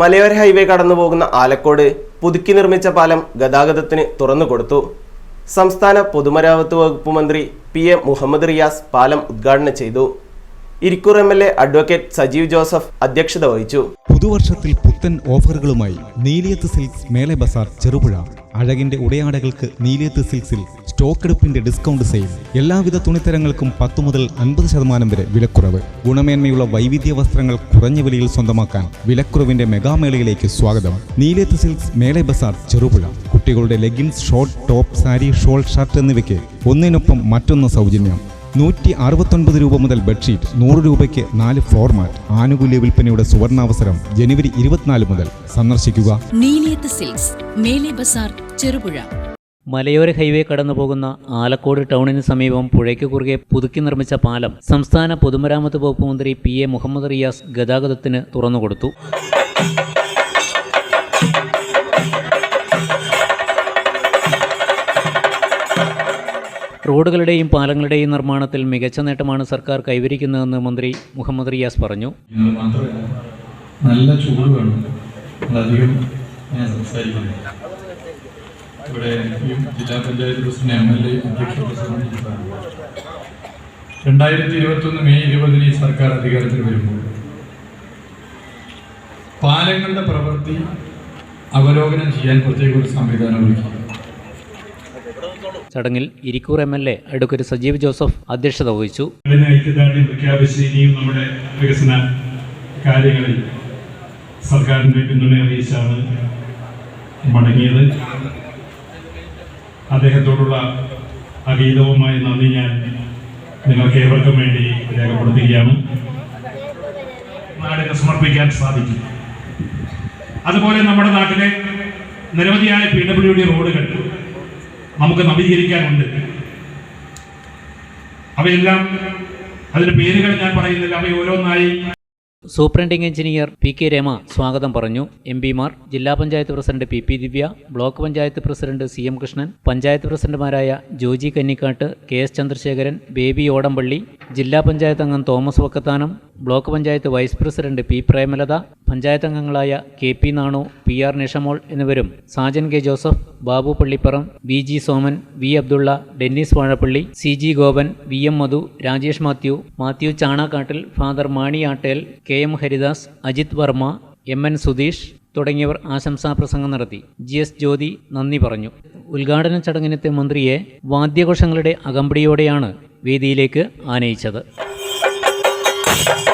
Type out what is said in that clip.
മലയോര ഹൈവേ കടന്നു പോകുന്ന ആലക്കോട് പുതുക്കി നിർമ്മിച്ച പാലം ഗതാഗതത്തിന് തുറന്നു കൊടുത്തു. സംസ്ഥാന പൊതുമരാമത്ത് വകുപ്പ് മന്ത്രി പി എ മുഹമ്മദ് റിയാസ് പാലം ഉദ്ഘാടനം ചെയ്തു. Irikkur M L A advocate Sajeev Joseph അധ്യക്ഷത വഹിച്ചു. പുതുവർഷത്തിൽ പുത്തൻ ഓഫറുകളുമായി നീലിയത്ത് സിൽക്സ് മേലെ ബസാർ ചെറുപുഴ. അഴകിന്റെ ഉടയാടകൾക്ക് നീലിയത്ത് സിൽക്സിൽ സ്റ്റോക്ക് എടുപ്പിന്റെ ഡിസ്കൗണ്ട് സെയിൽ എല്ലാവിധ തുണിത്തരങ്ങൾക്കും പത്തു മുതൽ അൻപത് ശതമാനം വരെ വിലക്കുറവ്. ഗുണമേന്മയുള്ള വൈവിധ്യ വസ്ത്രങ്ങൾ കുറഞ്ഞ വിലയിൽ സ്വന്തമാക്കാൻ വിലക്കുറവിന്റെ മെഗാമേളയിലേക്ക് സ്വാഗതം. നീലേത്ത് സിൽക്സ് മേളെ ബസാർ ചെറുപുഴ. കുട്ടികളുടെ leggings short top sari shawl shirt എന്നിവയ്ക്ക് ഒന്നിനൊപ്പം മറ്റൊന്ന് സൗജന്യം. നൂറ്റി അറുപത്തൊൻപത് രൂപ മുതൽ ബെഡ്ഷീറ്റ് നൂറ് രൂപയ്ക്ക് നാല് ഫോർമാറ്റ് ആനുകൂല്യ വിൽപ്പനയുടെ സുവർണാവസരം ജനുവരി ഇരുപത്തിനാല് മുതൽ. സന്ദർശിക്കുക. നീലിയത്ത് സിൽക്സ് മേലെ ബസാർ ചെറുപുഴ. മലയോര ഹൈവേ കടന്നു പോകുന്ന ആലക്കോട് ടൗണിന് സമീപം പുഴയ്ക്ക് കുറുകെ പുതുക്കി നിർമ്മിച്ച പാലം സംസ്ഥാന പൊതുമരാമത്ത് വകുപ്പ് മന്ത്രി പി എ മുഹമ്മദ് റിയാസ് ഗതാഗതത്തിന് തുറന്നുകൊടുത്തു. റോഡുകളുടെയും പാലങ്ങളുടെയും നിർമ്മാണത്തിൽ മികച്ച നേട്ടമാണ് സർക്കാർ കൈവരിക്കുന്നതെന്ന് മന്ത്രി മുഹമ്മദ് റിയാസ് പറഞ്ഞു. നല്ല ചൂട് വേണം ഞാൻ ഇവിടെ ഈ ജില്ലാ panchayat president M L A അധ്യക്ഷ പ്രസിഡന്റ് രണ്ടായിരത്തി ഇരുപത്തൊന്ന് മെയ് ഇരുപതിന് ഈ സർക്കാർ അധികാരത്തിൽ വരുമ്പോൾ പാലങ്ങളുടെ പ്രവൃത്തി അവലോകനം ചെയ്യാൻ പ്രത്യേക ഒരു സംവിധാനം ഒരുക്കി. ചടങ്ങിൽ Irikkur M L A advocate Sajeev Joseph അധ്യക്ഷത വഹിച്ചു. ഇതിന് ഐക്യദാർഢ്യം പ്രഖ്യാപിച്ച് ഇനിയും നമ്മുടെ വികസന കാര്യങ്ങളിൽ സർക്കാരിന്റെ പിന്തുണ അറിയിച്ചാണ് മടങ്ങിയത്. അദ്ദേഹത്തോടുള്ള അഗീതവുമായി നന്ദി ഞാൻ നിങ്ങൾക്ക് ഏവർക്കും വേണ്ടി രേഖപ്പെടുത്തുകയാണ്. നാടിന് സമർപ്പിക്കാൻ സാധിക്കും. അതുപോലെ നമ്മുടെ നാട്ടിലെ നിരവധിയായ പി ഡബ്ല്യു ഡി റോഡുകൾ നമുക്ക് നവീകരിക്കാനുണ്ട്. അവയെല്ലാം അതിന്റെ പേരുകൾ ഞാൻ പറയുന്നില്ല അവ ഓരോന്നായി superintending engineer P K Rama സ്വാഗതം പറഞ്ഞു. എം പിമാർ ജില്ലാ panchayat president P P Divya block panchayat president C M Krishnan panchayat പ്രസിഡന്റുമാരായ ജോജി കന്നിക്കാട്ട് കെ എസ് ചന്ദ്രശേഖരൻ ബേബി ഓടംപള്ളി ജില്ലാ പഞ്ചായത്ത് അംഗം Thomas Vakkathanam block panchayat vice president P Premalatha panchayat അംഗങ്ങളായ K P Nanu P R Nishamol എന്നിവരും Sajan K Joseph Babu Pallipparam V G Soman V Abdulla Dennis Vazhappally C G Gopan V M Madhu Rajesh Mathew Mathew Chanakkattil father Mani Attel K M Haridas Ajith Varma M N Sudheesh തുടങ്ങിയവർ ആശംസാ പ്രസംഗം നടത്തി. G S ജ്യോതി നന്ദി പറഞ്ഞു. ഉദ്ഘാടന ചടങ്ങിനെത്തിയ മന്ത്രിയെ വാദ്യഘോഷങ്ങളുടെ അകമ്പടിയോടെയാണ് വേദിയിലേക്ക് ആനയിച്ചത്. Thank you.